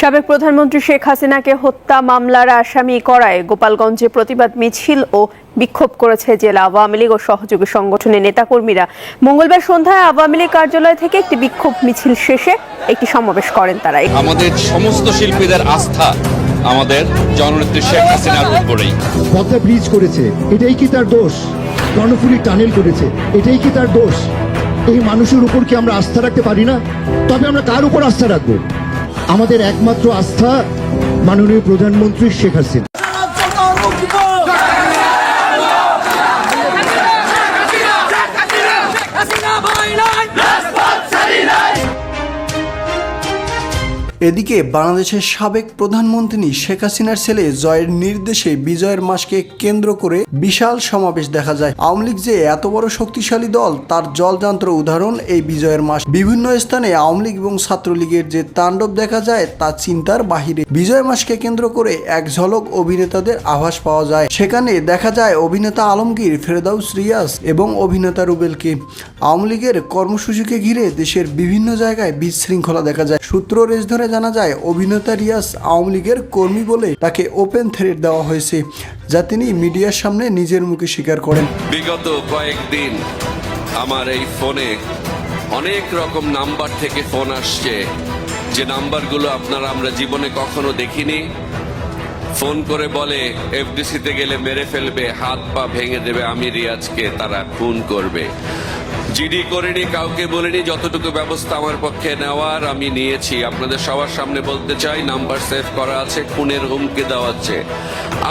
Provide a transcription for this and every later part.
সাবেক প্রধানমন্ত্রী শেখ হাসিনাকে হত্যা মামলার আসামি করায় গোপালগঞ্জে প্রতিবাদ মিছিল ও বিক্ষোভ করেছে জেলা আওয়ামী লীগ ও সহযোগী সংগঠনের নেতাকর্মীরা। মঙ্গলবার সন্ধ্যায় আওয়ামী লীগ কার্যালয় থেকে একটি বিক্ষোভ মিছিল শেষে একটি সমাবেশ করেন তারা। আমাদের সমস্ত শিল্পীদের আস্থা আমাদের জননেত্রী শেখ হাসিনার উপরেই। পদ্মা ব্রিজ করেছে এটাই কি তার দোষ? কর্ণফুলি টানেল করেছে এটাই কি তার দোষ? এই মানুষের উপর কি আমরা আস্থা রাখতে পারি না? তবে আমরা কার উপর আস্থা রাখব? আমাদের একমাত্র আস্থা মাননীয় প্রধানমন্ত্রী শেখ হাসিনা। এদিকে বাংলাদেশের সাবেক প্রধানমন্ত্রী শেখ হাসিনার ছেলে জয়ের নির্দেশে বিজয়ের মাসকে কেন্দ্র করে বিশাল সমাবেশ দেখা যায়। আওয়ামী লীগ যে এত বড় শক্তিশালী দল, তার জলযন্ত্র উদাহরণ এই বিজয়ের মাস। বিভিন্ন স্থানে আওয়ামী লীগ এবং ছাত্রলীগের যে তাণ্ডব দেখা যায়, তা চিন্তার বাহিরে। বিজয় মাসকে কেন্দ্র করে এক ঝলক অভিনেতাদের আভাস পাওয়া যায়। সেখানে দেখা যায় অভিনেতা আলমগীর, ফেরদাউস রিয়াস এবং অভিনেতা রুবেলকে। আওয়ামী লীগের কর্মসূচিকে ঘিরে দেশের বিভিন্ন জায়গায় বিশৃঙ্খলা দেখা যায়। সূত্র রেজ ধরে জানা যায়, অভিনেতা রিয়াজ আওয়ামী লীগের কর্মী বলে তাকে ওপেন থ্রেট দেওয়া হয়েছে, যা তিনি মিডিয়ার সামনে নিজের মুখে স্বীকার করেন। বিগত কয়েকদিন আমার এই ফোনে অনেক রকম নাম্বার থেকে ফোন আসছে। যে নাম্বারগুলো আপনারা আমরা জীবনে কখনো দেখিনি। ফোন করে বলে, এফডিসিতে গেলে মেরে ফেলবে, হাত পা ভেঙে দেবে, আমি রিয়াজকে তারা খুন করবে। জিডি করেনি, কাউকে বলেনি, যতটুকু ব্যবস্থা আমার পক্ষে নেওয়ার আমি নিয়েছি। আপনাদের সবার সামনে বলতে চাই, নাম্বার সেভ করা আছে, খুনের হুমকি দেওয়া আছে।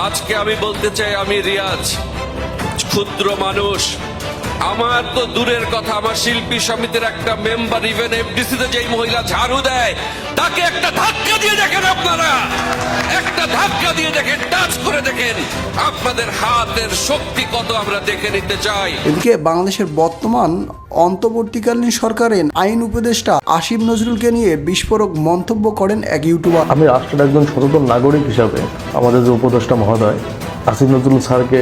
আজকে আমি বলতে চাই, আমি রিয়াজ, ক্ষুদ্র মানুষ আমার তো দূরের কথা আমার শিল্পী সমিতির একটা মেম্বার ইভেন এফডিসি তে যেই মহিলা ঝাড়ু দেয় তাকে একটা ধাক্কা দিয়ে দেখেন আপনারা। একটা ধাক্কা দিয়ে দেখেন টাচ করে দেখেন আপনাদের হাতের শক্তি কত আমরা দেখে নিতে চাই। এদিকে বাংলাদেশের বর্তমান অন্তর্বর্তীকালীন সরকারের আইন উপদেষ্টা আসিফ নজরুলকে নিয়ে বিস্ফোরক মন্তব্য করেন এক ইউটিউবার। আমি রাষ্ট্রের একজন সচেতন নাগরিক হিসাবে আমাদের যে উপদেষ্টা মহোদয় আসিফ নজরুল স্যারকে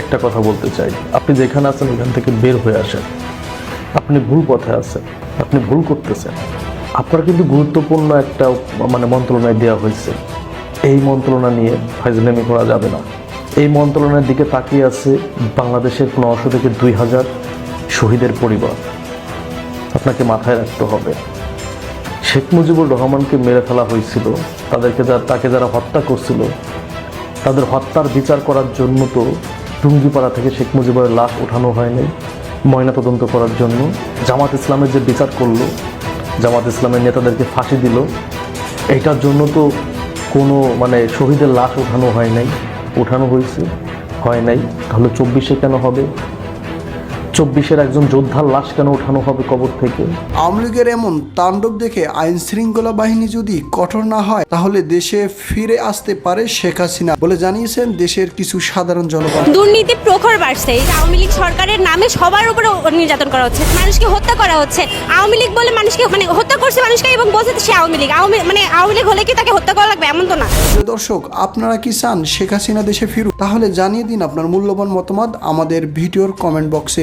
একটা কথা বলতে চাই। আপনি যেখানে আছেন, এখান থেকে বের হয়ে আসেন। আপনি ভুল পথে আছেন, আপনি ভুল করতেছেন। আপনার কিন্তু গুরুত্বপূর্ণ একটা মানে মন্ত্রণায় দেওয়া হয়েছে। এই মন্ত্রণা নিয়ে ফাইজলামি করা যাবে না। এই মন্ত্রণার দিকে তাকিয়ে আছে বাংলাদেশের নশো থেকে দুই হাজার শহীদের পরিবার। আপনাকে মাথায় রাখতে হবে। শেখ মুজিবুর রহমানকে মেরে ফেলা হয়েছিল। তাদেরকে যা, তাকে যারা হত্যা করছিল, তাদের হত্যার বিচার করার জন্য তো টুঙ্গিপাড়া থেকে শেখ মুজিবের লাশ ওঠানো হয়নি ময়নাতদন্ত করার জন্য। জামাত ইসলামের যে বিচার করল, জামাত ইসলামের নেতাদেরকে ফাঁসি দিল, এইটার জন্য তো কোনো মানে শহীদের লাশ ওঠানো হয় নাই, ওঠানো হয়েছে, হয় নাই। তাহলে চব্বিশে কেন হবে? চব্বিশের একজন যোদ্ধার লাশ কেন ওঠানো হবে কবর থেকে? আওয়ামী লীগের এমন তাণ্ডব দেখে আইন শৃঙ্খলা বাহিনী যদি কঠোর না হয় তাহলে দেশে ফিরে আসতে পারে শেখ হাসিনা বলে জানিয়েছেন দেশের কিছু সাধারণ জনগণ। দুর্নীতি প্রখর বাড়ছে। আওয়ামী লীগ সরকারের নামে সবার উপরে নির্যাতন করা হচ্ছে মানুষকে হত্যা করা হচ্ছে। আওয়ামী লীগ বলে মানুষকে মানে হত্যা করছে মানুষকে এবং বলছে সে আওয়ামী লীগ। আওয়ামী মানে আওয়ামী লীগ হলে কি তাকে হত্যা করা লাগবে? এমন তো না। দর্শক আপনারা কি চান শেখ হাসিনা দেশে ফিরুক? তাহলে জানিয়ে দিন আপনার মূল্যবান মতামত আমাদের ভিডিওর কমেন্ট বক্সে